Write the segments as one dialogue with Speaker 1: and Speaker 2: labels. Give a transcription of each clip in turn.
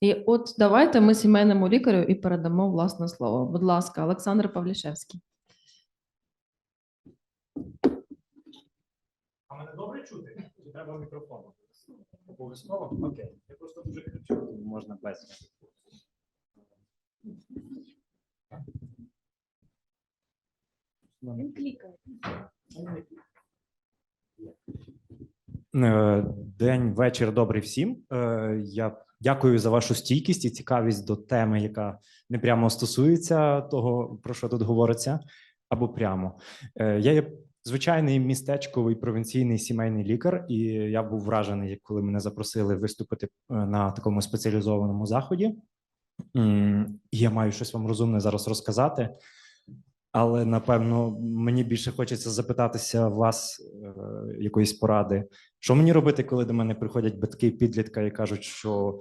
Speaker 1: І от давайте ми сімейному лікарю і передамо власне слово. Будь ласка, Олександр Павлішевський.
Speaker 2: А мене добре чути? Чи треба мікрофон? Обов'язково? Окей. Я просто дуже кричу, можна без. Е, День, вечір добрий всім. Е, Я дякую за вашу стійкість і цікавість до теми, яка не прямо стосується того, про що тут говориться, або прямо. Е, Я є звичайний містечковий провінційний сімейний лікар, і я був вражений, коли мене запросили виступити е, на такому спеціалізованому заході. Я маю щось вам розумне зараз розказати. Але напевно мені більше хочеться запитатися вас е, якоїсь поради. Що мені робити, коли до мене приходять батьки підлітка і кажуть, що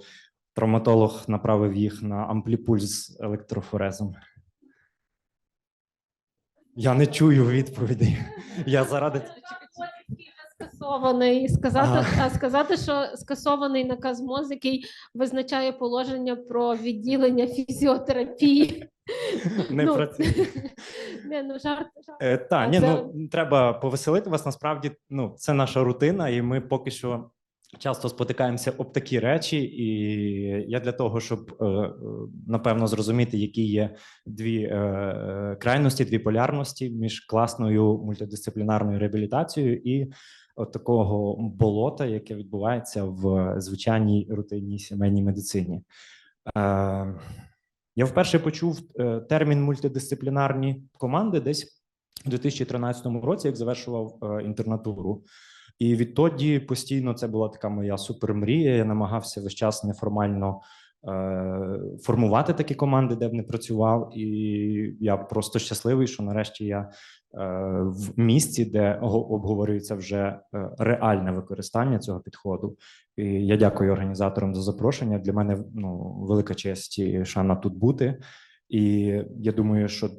Speaker 2: травматолог направив їх на ампліпульс з електрофорезом? Я не чую відповідей. Я заради
Speaker 3: скасований сказати,
Speaker 2: Ага.
Speaker 3: а сказати, що скасований наказ МОЗ, який визначає положення про відділення фізіотерапії.
Speaker 2: не
Speaker 3: Ну,
Speaker 2: працює.
Speaker 3: Не, ну жарт, жарт.
Speaker 2: Е, та,
Speaker 3: А
Speaker 2: ні,
Speaker 3: це-
Speaker 2: ну треба повеселити вас. Насправді, ну це наша рутина, і ми поки що часто спотикаємося об такі речі. І я для того, щоб е, е, напевно зрозуміти, які є дві е, е, крайності, дві полярності між класною мультидисциплінарною реабілітацією і от такого болота, яке відбувається в звичайній рутинній сімейній медицині. Е, я вперше почув е, термін мультидисциплінарні команди десь у 2013 році, як завершував е, інтернатуру. І відтоді постійно це була така моя супермрія. Я намагався весь час неформально формувати такі команди, де б не працював. І я просто щасливий, що нарешті я е, в місці, де го- обговорюється вже е, реальне використання цього підходу. І я дякую організаторам за запрошення. Для мене ну, велика честь і шана тут бути. І я думаю, що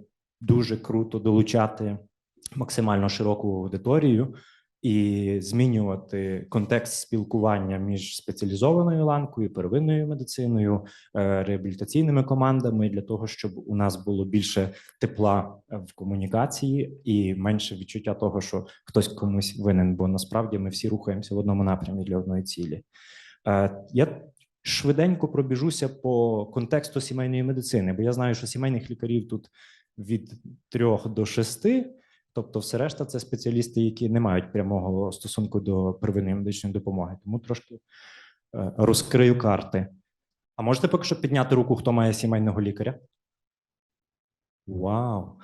Speaker 2: дуже круто долучати максимально широку аудиторію і змінювати контекст спілкування між спеціалізованою ланкою, первинною медициною, е, реабілітаційними командами для того, щоб у нас було більше тепла в комунікації і менше відчуття того, що хтось комусь винен, бо насправді ми всі рухаємося в одному напрямі для одної цілі. Е, Я швиденько пробіжуся по контексту сімейної медицини, бо я знаю, що сімейних лікарів тут від трьох до шести. Тобто, все решта це спеціалісти, які не мають прямого стосунку до первинної медичної допомоги. Тому трошки е, розкрию карти. А можете поки що підняти руку, хто має сімейного лікаря? Вау!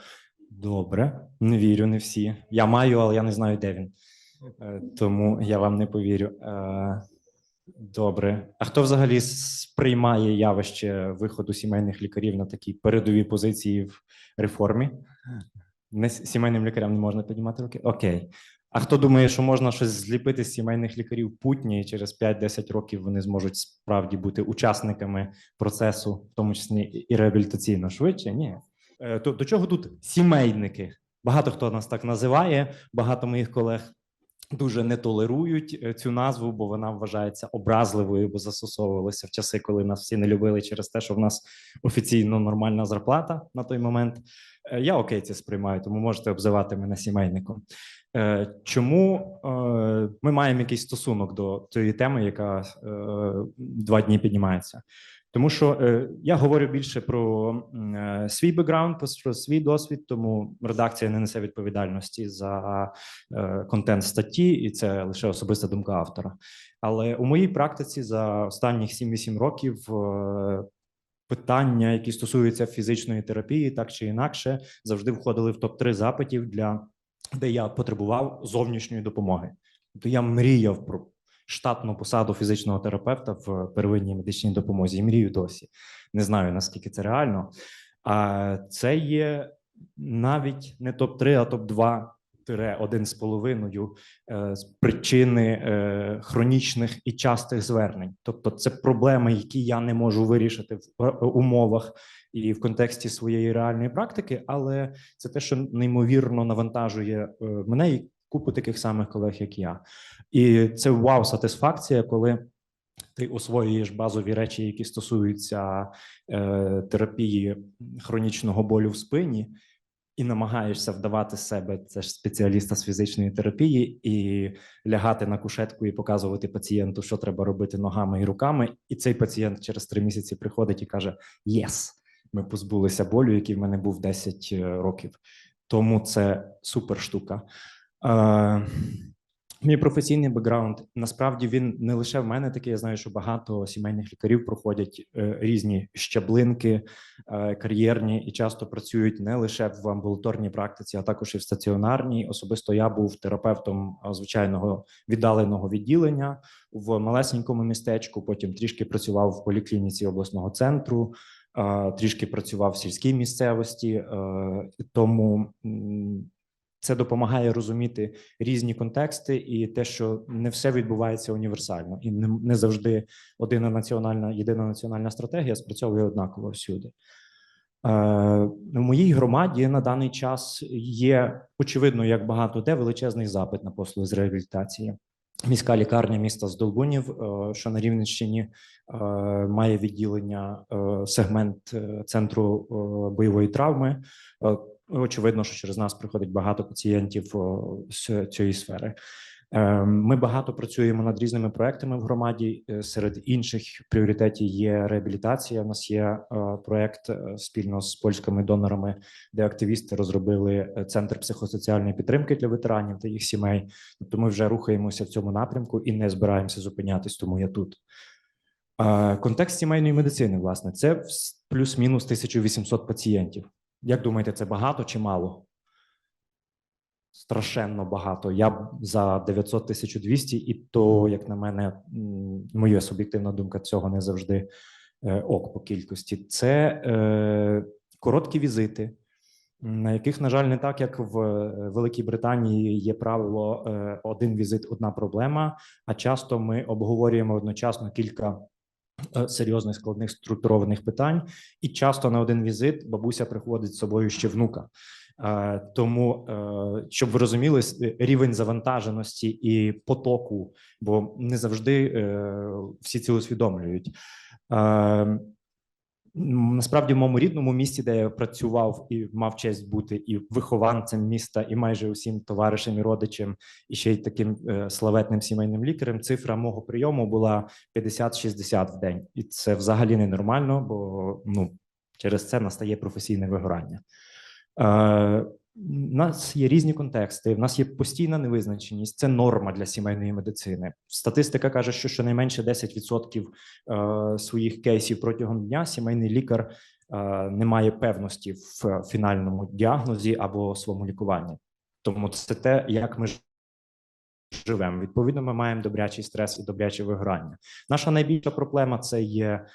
Speaker 2: Добре. Не вірю, не всі. Я маю, але я не знаю, де він. Е, Тому я вам не повірю. Е, Добре. А хто взагалі сприймає явище виходу сімейних лікарів на такі передові позиції в реформі? Не сімейним лікарям не можна піднімати руки? Окей. А хто думає, що можна щось зліпити з сімейних лікарів путні, і через 5-10 років вони зможуть справді бути учасниками процесу, в тому числі і реабілітаційно швидше? Ні. Е, То до чого тут сімейники? Багато хто нас так називає, багато моїх колег дуже не толерують е, цю назву, бо вона вважається образливою, бо застосовувалася в часи, коли нас всі не любили через те, що в нас офіційно нормальна зарплата на той момент. Е, Я окей це сприймаю, тому можете обзивати мене сімейником. Е, Чому ми маємо якийсь стосунок до цієї теми, яка два дні піднімається? Тому що е, я говорю більше про е, свій бекграунд, про свій досвід, тому редакція не несе відповідальності за е, контент статті, і це лише особиста думка автора. Але у моїй практиці за останніх 7-8 років е, питання, які стосуються фізичної терапії, так чи інакше, завжди входили в топ 3 запитів, для де я потребував зовнішньої допомоги. Тобто я мріяв про штатну посаду фізичного терапевта в первинній медичній допомозі. І мрію досі. Не знаю наскільки це реально. А це є навіть не топ 3 а топ 2 тире один з половиною е, з причини е, хронічних і частих звернень. Тобто, це проблеми, які я не можу вирішити в е, умовах і в контексті своєї реальної практики, але це те, що неймовірно навантажує мене і купу таких самих колег, як я. І це вау, сатисфакція, коли ти освоюєш базові речі, які стосуються е, терапії хронічного болю в спині, і намагаєшся вдавати себе це ж спеціаліста з фізичної терапії, і лягати на кушетку і показувати пацієнту, що треба робити ногами і руками. І цей пацієнт через три місяці приходить і каже: Єс, ми позбулися болю, який в мене був 10 років. Тому це супер штука. Мій професійний бекграунд насправді він не лише в мене такий. Я знаю, що багато сімейних лікарів проходять е, різні щаблинки е, кар'єрні і часто працюють не лише в амбулаторній практиці, а також і в стаціонарній. Особисто я був терапевтом е, звичайного віддаленого відділення в малесенькому містечку. Потім трішки працював в поліклініці обласного центру, е, трішки працював в сільській місцевості. е, Тому це допомагає розуміти різні контексти і те, що не все відбувається універсально, і не, не завжди одна національна єдина національна стратегія спрацьовує однаково всюди. Е, в моїй громаді на даний час є очевидно, як багато де величезний запит на послуги з реабілітації. Міська лікарня міста Здолбунів, е, що на Рівненщині, е, має відділення е, сегмент е, центру е, бойової травми. Е, Очевидно, що через нас приходить багато пацієнтів з цієї сфери. Е, Ми багато працюємо над різними проектами в громаді. Е, Серед інших пріоритетів є реабілітація. У нас є е, проект е, спільно з польськими донорами, де активісти розробили центр психосоціальної підтримки для ветеранів та їх сімей. Тобто, ми вже рухаємося в цьому напрямку і не збираємося зупинятись, тому я тут. Контекст сімейної медицини, власне, це плюс-мінус 1800 пацієнтів. Як думаєте, це багато чи мало? Страшенно багато. Я б за 900 1200, і то, як на мене, моя суб'єктивна думка, цього не завжди е, ок по кількості. Це е, короткі візити, на яких, на жаль, не так, як в е, Великій Британії є правило е, один візит, одна проблема. А часто ми обговорюємо одночасно кілька серйозних складних структурованих питань, і часто на один візит бабуся приходить з собою ще внука. Е, Тому, е, щоб ви розуміли, рівень завантаженості і потоку, бо не завжди е, всі це усвідомлюють. Насправді, в моєму рідному місті, де я працював і мав честь бути і вихованцем міста, і майже усім товаришем і родичем, і ще й таким е, славетним сімейним лікарем, цифра мого прийому була 50-60 в день, і це взагалі ненормально, бо ну через це настає професійне вигорання. Е, у нас є різні контексти. В нас є постійна невизначеність. Це норма для сімейної медицини. Статистика каже, що щонайменше 10% е, своїх кейсів протягом дня сімейний лікар е, не має певності в фінальному діагнозі або своєму лікуванні. Тому це те, як ми живемо. Відповідно, ми маємо добрячий стрес і добряче вигорання. Наша найбільша проблема це є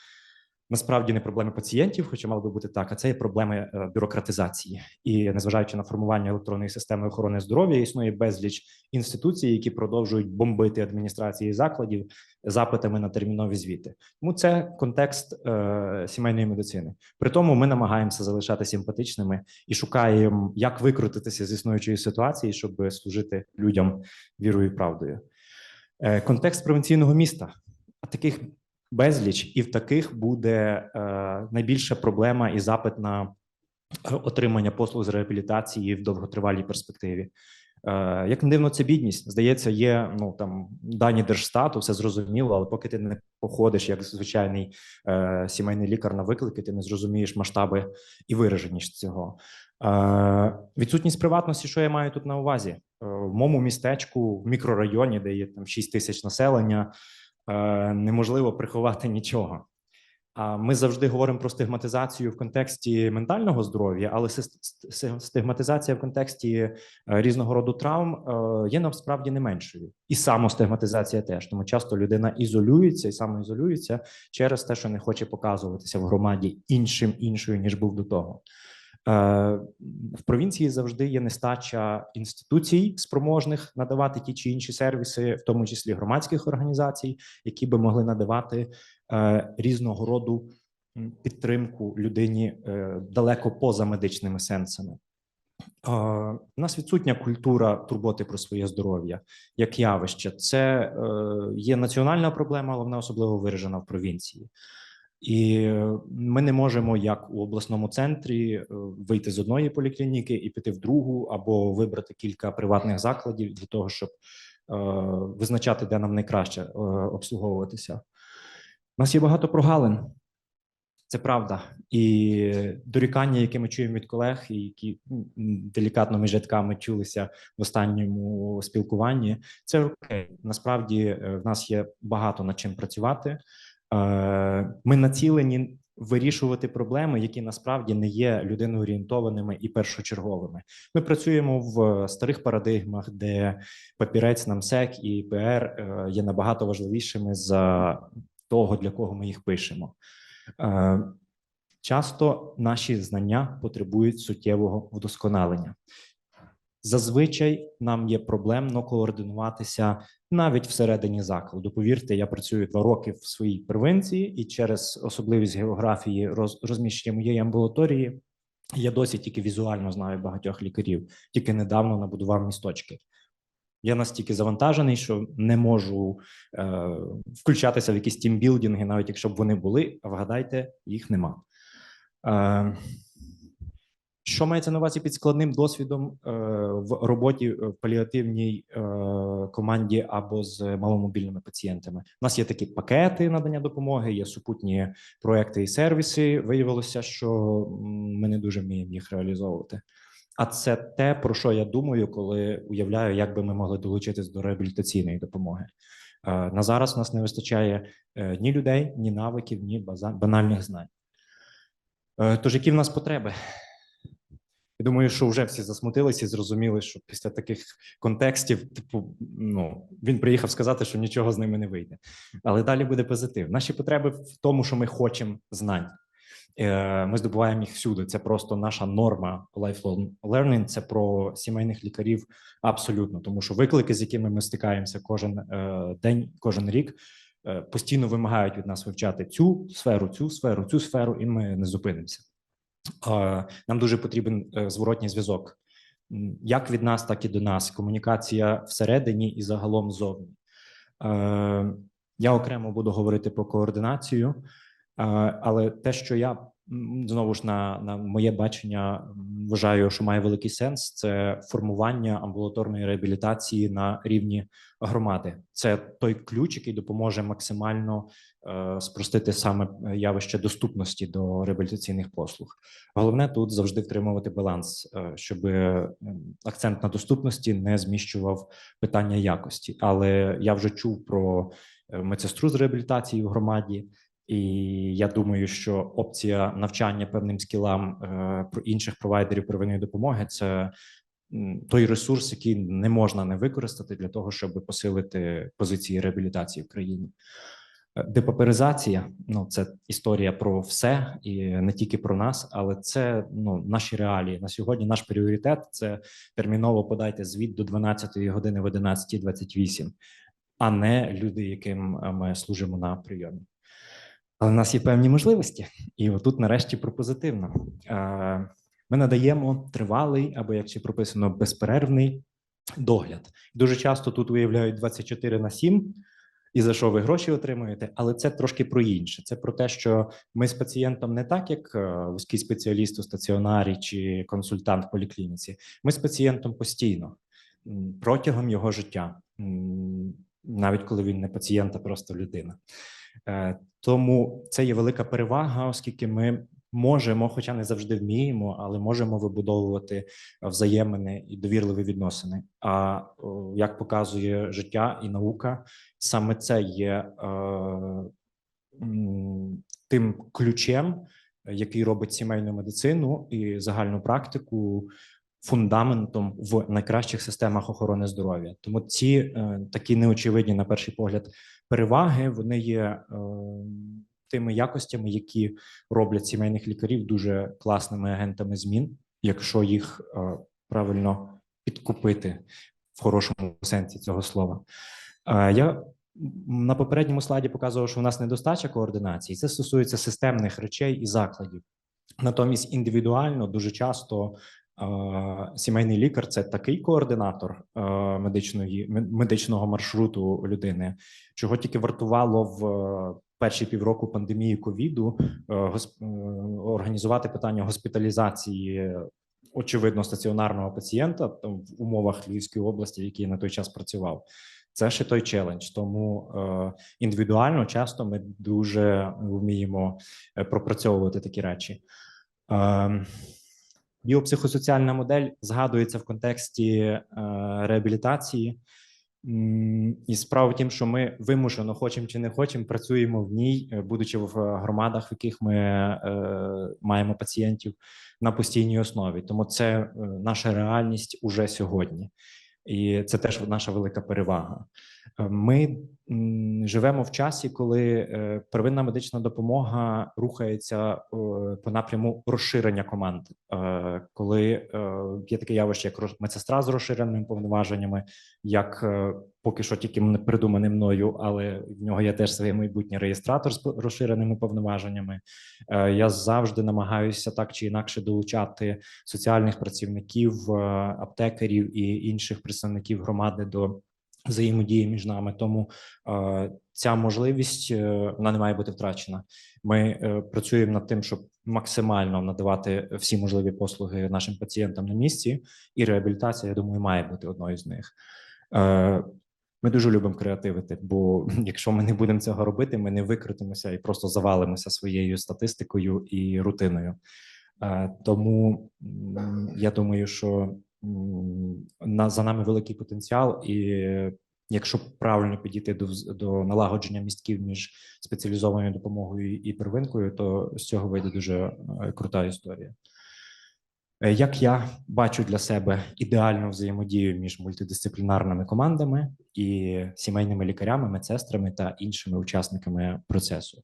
Speaker 2: насправді не проблеми пацієнтів, хоча мало би бути так, а це є проблеми е, бюрократизації. І незважаючи на формування електронної системи охорони здоров'я, існує безліч інституцій, які продовжують бомбити адміністрації закладів запитами на термінові звіти. Тому це контекст е, сімейної медицини. При тому ми намагаємося залишати симпатичними і шукаємо, як викрутитися з існуючої ситуації, щоб служити людям вірою і правдою. Е, контекст провінційного міста. А таких безліч, і в таких буде е, найбільша проблема і запит на е, отримання послуг з реабілітації в довготривалій перспективі. Е, як не дивно, це бідність. Здається, є ну там дані держстату, все зрозуміло, але поки ти не походиш як звичайний е, сімейний лікар на виклики, ти не зрозумієш масштаби і вираженість цього. Е, відсутність приватності, що я маю тут на увазі? Е, в моєму містечку, в мікрорайоні, де є там 6 тисяч населення, неможливо приховати нічого. Ми завжди говоримо про стигматизацію в контексті ментального здоров'я, але стигматизація в контексті е, різного роду травм е, є насправді не меншою, і самостигматизація теж. Тому часто людина ізолюється і самоізолюється через те, що не хоче показуватися в громаді іншим іншою ніж був до того. Е, В провінції завжди є нестача інституцій спроможних надавати ті чи інші сервіси, в тому числі громадських організацій, які би могли надавати е, різного роду підтримку людині е, далеко поза медичними сенсами. У нас відсутня культура турботи про своє здоров'я як явище. Це є національна проблема, але вона особливо виражена в провінції. І ми не можемо, як у обласному центрі, е, вийти з одної поліклініки і піти в другу, або вибрати кілька приватних закладів для того, щоб е, визначати, де нам найкраще е, обслуговуватися. У нас є багато прогалин. Це правда. І дорікання, які ми чуємо від колег, які м, делікатно між чулися в останньому спілкуванні, це окей. Насправді в нас є багато над чим працювати. Е, Ми націлені вирішувати проблеми, які насправді не є людиноорієнтованими і першочерговими. Ми працюємо в старих парадигмах, де папірець нам сек і ПР е, є набагато важливішими за того, для кого ми їх пишемо. Е, Часто наші знання потребують суттєвого вдосконалення. Зазвичай нам є проблемно координуватися навіть всередині закладу. Повірте, я працюю два роки в своїй провинції, і через особливість географії роз, розміщення моєї амбулаторії я досі тільки візуально знаю багатьох лікарів, тільки недавно набудував місточки. Я настільки завантажений, що не можу е, включатися в якісь тімбілдинги, навіть якщо б вони були, а вгадайте, їх нема. Е, що мається на увазі під складним досвідом е, в роботі в паліативній е, команді або з маломобільними пацієнтами? У нас є такі пакети надання допомоги, є супутні проекти і сервіси. Виявилося, що ми не дуже вміємо їх реалізовувати. А це те, про що я думаю, коли уявляю, як би ми могли долучитись до реабілітаційної допомоги. Е, На зараз у нас не вистачає е, ні людей, ні навиків, ні база- банальних знань. Е, Тож, які в нас потреби? Я думаю, що вже всі засмутилися і зрозуміли, що після таких контекстів, типу, ну він приїхав сказати, що нічого з ними не вийде. Але далі буде позитив. Наші потреби в тому, що ми хочемо знань. Е, Ми здобуваємо їх всюди. Це просто наша норма lifelong learning. Це про сімейних лікарів абсолютно, тому що виклики, з якими ми стикаємося кожен е, день, кожен рік, е, постійно вимагають від нас вивчати цю сферу, цю сферу, цю сферу, і ми не зупинимося. Е, Нам дуже потрібен е, зворотній зв'язок, як від нас, так і до нас. Комунікація всередині і загалом ззовні. Е, Я окремо буду говорити про координацію, але те, що я знову ж на, на моє бачення вважаю, що має великий сенс, це формування амбулаторної реабілітації на рівні громади. Це той ключ, який допоможе максимально е, спростити саме е, явище доступності до реабілітаційних послуг. Головне тут завжди втримувати баланс, е, щоб е, акцент на доступності не зміщував питання якості. Але я вже чув про е, медсестру з реабілітації в громаді. І я думаю, що опція навчання певним скілам е, про інших провайдерів первинної допомоги це той ресурс, який не можна не використати для того, щоб посилити позиції реабілітації в країні. Е, Депаперизація ну це історія про все і не тільки про нас, але це ну наші реалії. На сьогодні наш пріоритет це терміново подайте звіт до 12 години в 11.28, а не люди, яким е, ми служимо на прийомі. Але в нас є певні можливості, і отут, нарешті, про позитивно. Е, Ми надаємо тривалий або як ще прописано безперервний догляд. Дуже часто тут виявляють 24 на 7, і за що ви гроші отримуєте, але це трошки про інше. Це про те, що ми з пацієнтом не так, як е, вузький спеціаліст у стаціонарі чи консультант в поліклініці. Ми з пацієнтом постійно протягом його життя, навіть коли він не пацієнт, а просто людина. Е, Тому це є велика перевага, оскільки ми можемо, хоча не завжди вміємо, але можемо вибудовувати взаємини і довірливі відносини. А як показує життя і наука, саме це є е, тим ключем, який робить сімейну медицину і загальну практику фундаментом в найкращих системах охорони здоров'я. Тому ці е, такі неочевидні на перший погляд переваги вони є е, тими якостями, які роблять сімейних лікарів дуже класними агентами змін, якщо їх е, правильно підкупити в хорошому сенсі цього слова. Е, я на попередньому слайді показував, що у нас недостача координації. Це стосується системних речей і закладів. Натомість індивідуально дуже часто Сімейний лікар це такий координатор медичної медичного маршруту людини, чого тільки вартувало в е, перші півроку пандемії ковіду е, е, організувати питання госпіталізації очевидно стаціонарного пацієнта в умовах Львівської області, який на той час працював. Це ще той челендж. Тому е, індивідуально часто ми дуже вміємо пропрацьовувати такі речі. Е, біопсихосоціальна модель згадується в контексті е, реабілітації. І справа в тім, що ми вимушено, хочемо чи не хочемо, працюємо в ній, е, будучи в громадах, в яких ми е, маємо пацієнтів на постійній основі. Тому це е, наша реальність уже сьогодні, і це теж наша велика перевага. Е, Ми живемо в часі, коли е, первинна медична допомога рухається е, по напряму розширення команд, коли є таке явище, як медсестра з розширеними повноваженнями, як поки що тільки м- придуманий мною, але в нього є теж своє майбутнє реєстратор з розширеними повноваженнями. Я завжди намагаюся так чи інакше долучати соціальних працівників, аптекарів і інших представників громади до взаємодії між нами. Тому е, ця можливість е, вона не має бути втрачена. Ми е, працюємо над тим, щоб максимально надавати всі можливі послуги нашим пацієнтам на місці, і реабілітація, я думаю, має бути одною з них. Ми дуже любимо креативити, бо якщо ми не будемо цього робити, ми не викрутимося і просто завалимося своєю статистикою і рутиною. Тому я думаю, що на за нами великий потенціал, і якщо правильно підійти до, до налагодження містків між спеціалізованою допомогою і первинкою, то з цього вийде дуже е, крута історія. Е, Як я бачу для себе ідеальну взаємодію між мультидисциплінарними командами і сімейними лікарями, медсестрами та іншими учасниками процесу,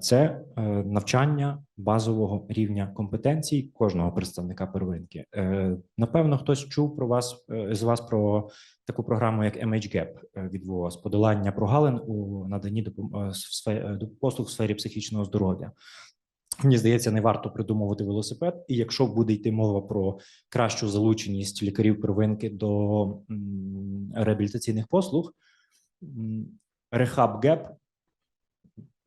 Speaker 2: це е, навчання базового рівня компетенцій кожного представника первинки. Е, Напевно, хтось чув про вас е, з вас про таку програму, як MHGAP від ВООЗ, подолання прогалин у наданні послуг в сфері психічного здоров'я. Мені здається, не варто придумувати велосипед. І якщо буде йти мова про кращу залученість лікарів первинки до реабілітаційних послуг, Rehab Gap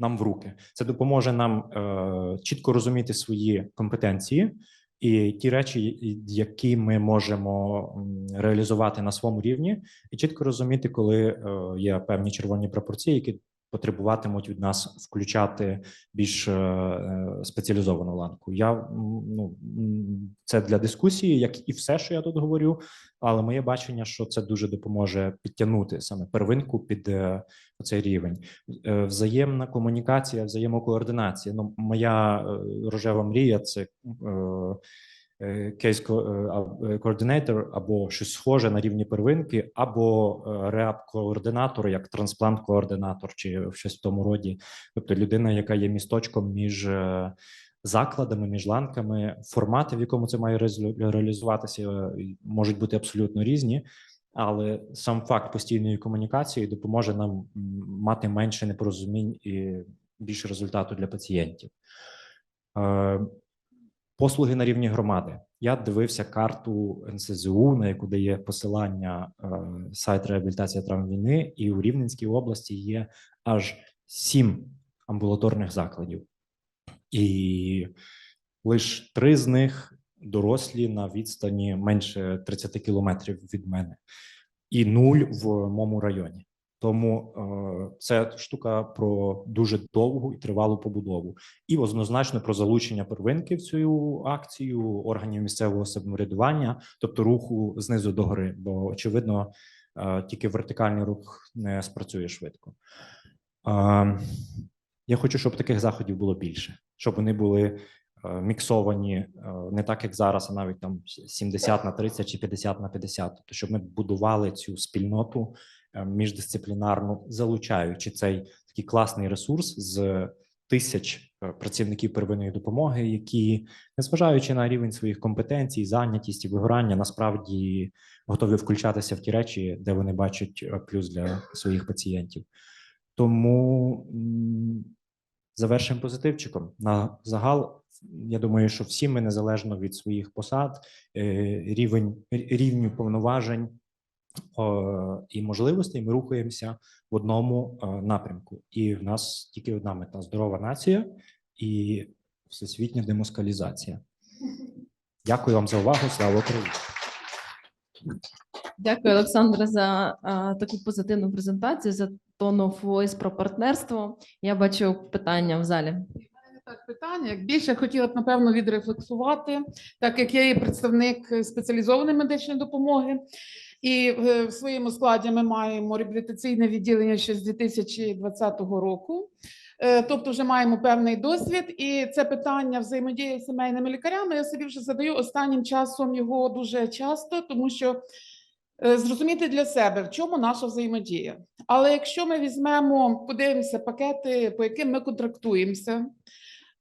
Speaker 2: нам в руки. Це допоможе нам е, чітко розуміти свої компетенції і ті речі, які ми можемо реалізувати на своєму рівні, і чітко розуміти, коли е, є певні червоні пропорції, які потребуватимуть від нас включати більш е, е, спеціалізовану ланку. Я ну це для дискусії, як і все, що я тут говорю. Але моє бачення, що це дуже допоможе підтягнути саме первинку під е, цей рівень. Взаємна комунікація, взаємокоординація. Ну, моя рожева мрія це кейс координатор або щось схоже на рівні первинки, або реаб координатор як трансплант-координатор, чи щось в тому роді. Тобто людина, яка є місточком між е, закладами, між ланками, формати, в якому це має реалізуватися, е, можуть бути абсолютно різні. Але сам факт постійної комунікації допоможе нам мати менше непорозумінь і більше результату для пацієнтів. Послуги на рівні громади. Я дивився карту НСЗУ, на яку дає посилання е, сайт реабілітація травм війни, і у Рівненській області є аж сім амбулаторних закладів, і лише три з них дорослі на відстані менше 30 кілометрів від мене, і нуль в моєму районі. Тому е, це штука про дуже довгу і тривалу побудову, і однозначно про залучення первинки в цю акцію органів місцевого самоврядування, тобто руху знизу до гори, бо очевидно, е, тільки вертикальний рух не спрацює швидко. Е, я хочу, щоб таких заходів було більше, щоб вони були міксовані не так, як зараз, а навіть там 70 на 30 чи 50 на 50. Тобто, щоб ми будували цю спільноту міждисциплінарну, залучаючи цей такий класний ресурс з тисяч е, працівників первинної допомоги, які, незважаючи на рівень своїх компетенцій, зайнятість і вигорання, насправді готові включатися в ті речі, де вони бачать е, плюс для своїх пацієнтів. Тому завершимо позитивчиком. На загал, я думаю, що всі ми незалежно від своїх посад, е, рівень рівню повноважень і можливостей, ми рухаємося в одному е, напрямку. І в нас тільки одна мета здорова нація і всесвітня демоскалізація. Дякую вам за увагу. Слава Україні!
Speaker 1: Дякую, Олександре, за а, таку позитивну презентацію, за tone of voice про партнерство. Я бачу питання в залі.
Speaker 4: Так, питання. Як більше хотіла б, напевно, відрефлексувати, так як я є представник е, спеціалізованої медичної допомоги, і е, в своєму складі ми маємо реабілітаційне відділення ще з 2020 року. Е, Тобто, вже маємо певний досвід, і це питання взаємодії з сімейними лікарями. Я собі вже задаю останнім часом його дуже часто, тому що е, зрозуміти для себе, в чому наша взаємодія. Але якщо ми візьмемо, подивимося пакети, по яким ми контрактуємося,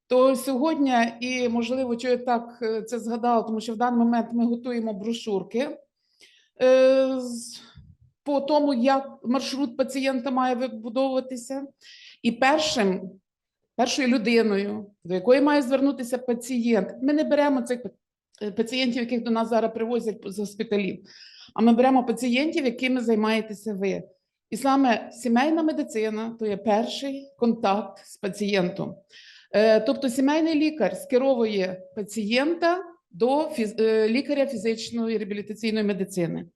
Speaker 4: то сьогодні, і можливо, що я так це згадала, тому що в даний момент ми готуємо брошурки по тому, як маршрут пацієнта має вибудовуватися. І першим, першою людиною, до якої має звернутися пацієнт, ми не беремо цих е, пацієнтів, яких до нас зараз привозять з госпіталів, а ми беремо пацієнтів, якими займаєтеся ви. І саме сімейна медицина то є перший контакт з пацієнтом. Е, Тобто сімейний лікар скеровує пацієнта до фіз- е, лікаря фізичної реабілітаційної медицини.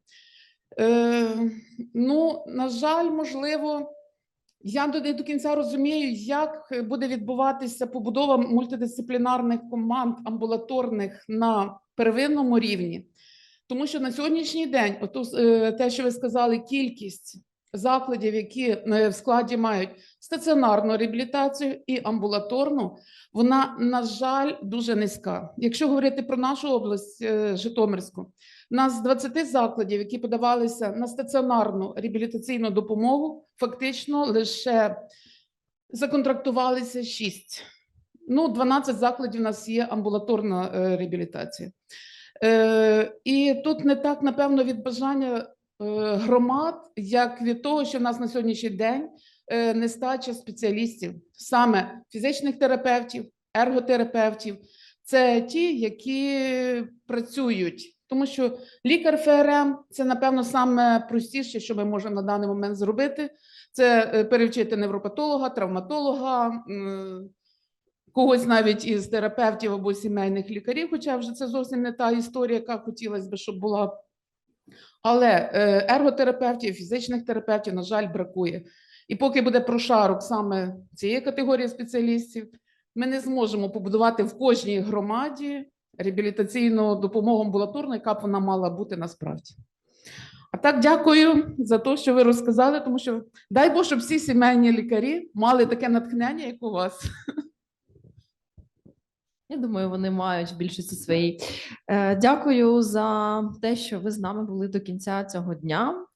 Speaker 4: Е, Ну, на жаль, можливо, я не до кінця розумію, як буде відбуватися побудова мультидисциплінарних команд амбулаторних на первинному рівні. Тому що на сьогоднішній день, ото, е, те, що ви сказали, кількість закладів, які е, в складі мають стаціонарну реабілітацію і амбулаторну, вона, на жаль, дуже низька. Якщо говорити про нашу область е, Житомирську, нас з 20 закладів, які подавалися на стаціонарну реабілітаційну допомогу, фактично лише законтрактувалися 6. Ну, 12 закладів у нас є амбулаторна е, реабілітація. І тут не так, напевно, від бажання громад, як від того, що в нас на сьогоднішній день е, нестача спеціалістів, саме фізичних терапевтів, ерготерапевтів. Це ті, які працюють. Тому що лікар ФРМ це, напевно, саме простіше, що ми можемо на даний момент зробити. Це е, перевчити невропатолога, травматолога, когось навіть із терапевтів або сімейних лікарів, хоча вже це зовсім не та історія, яка хотілося б, щоб була. Але е, ерготерапевтів, фізичних терапевтів, на жаль, бракує. І поки буде прошарок саме цієї категорії спеціалістів, ми не зможемо побудувати в кожній громаді реабілітаційну допомогу амбулаторну, яка б вона мала бути насправді. А так, дякую за те, що ви розказали, тому що дай Бог, щоб всі сімейні лікарі мали таке натхнення, як у вас.
Speaker 1: Я думаю, вони мають більшості своїй. Е, Дякую за те, що ви з нами були до кінця цього дня.